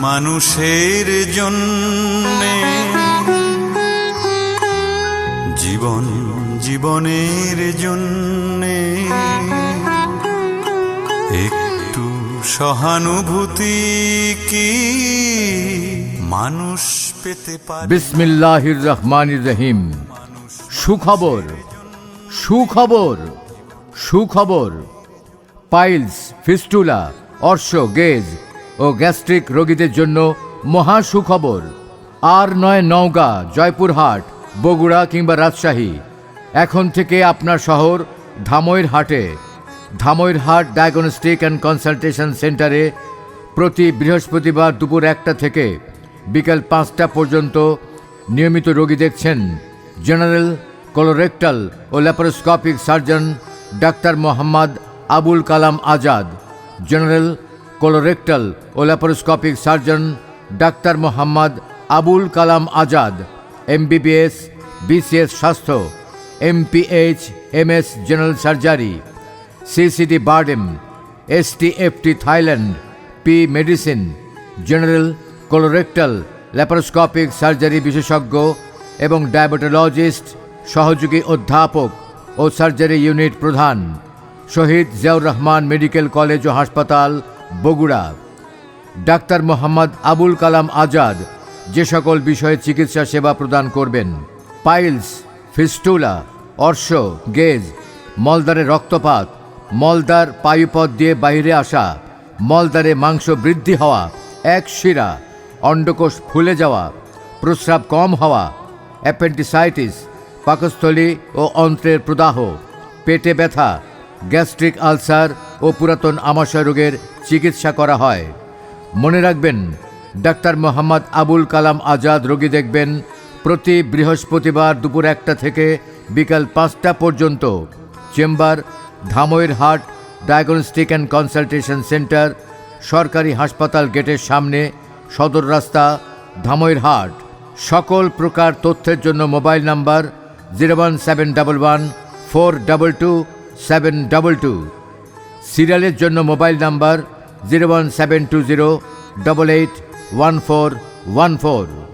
মানুষের জন্যে। জীবন জীবনের জন্যে। একটু সহানুভূতি কি মানুষ পেতে পারে? বিসমিল্লাহির রহমানির রহিম। সুখবর সুখবর সুখবর। পাইলস, ফিস্টুলা, অর্শ, গেজ ও গ্যাস্ট্রিক রোগীদের জন্য মহা সুখবর আর নয় নওগাঁ জয়পুরহাট, বগুড়া কিংবা রাজশাহী। এখন থেকে আপনার শহর ধামইর হাটে ধামইর হাট ডায়াগনস্টিক অ্যান্ড কনসালটেশন সেন্টারে প্রতি বৃহস্পতিবার দুপুর একটা থেকে বিকাল পাঁচটা পর্যন্ত নিয়মিত রোগী দেখছেন জেনারেল কোলোরেক্টাল ও laparoscopic surgeon doctor Mohammad Abul Kalam Azad, general colorectal ও laparoscopic surgeon doctor Mohammad Abul Kalam Azad MBBS BCS স্বাস্থ্য MPH MS general surgery CCD BIRDEM STFT Thailand P medicine general colorectal laparoscopic surgery বিশেষজ্ঞ এবং diabetologist সহযোগী অধ্যাপক ও surgery unit প্রধান, Shahid Ziaur Rahman medical college ও হাসপাতাল Bogura. Doctor Mohammad Abul Kalam Azad যে সকল বিষয়ে চিকিৎসা সেবা প্রদান করবেন, পাইলস, ফিস্টুলা, অর্শ, গেজ মলদারে রক্তপাত মলদার পায়ুপথ দিয়ে বাইরে আসা মলদারে মাংস বৃদ্ধি হওয়া, এক শিরা, অন্ডকোষ ফুলে যাওয়া, প্রস্রাব কম হওয়া, অ্যাপেন্ডিসাইটিস, পাকস্থলী ও অন্ত্রের প্রদাহ, পেটে ব্যথা, গ্যাস্ট্রিক আলসার ও পুরাতন আমাশয় রোগের চিকিৎসা করা হয়। মনে রাখবেন, ডাক্তার মোহাম্মদ আবুল কালাম আজাদ রোগী দেখবেন প্রতি বৃহস্পতিবার দুপুর একটা থেকে বিকাল পাঁচটা পর্যন্ত। চেম্বার, ধামইর হাট, ডায়াগনস্টিক অ্যান্ড কনসালটেশন সেন্টার, সরকারি হাসপাতাল গেটের সামনে, সদর রাস্তা, ধামইর হাট। সকল প্রকার তথ্যের জন্য mobile number zero one seven double one four double two seven double two. সিরিয়ালের জন্য mobile number zero one seven two zero double eight one four one four.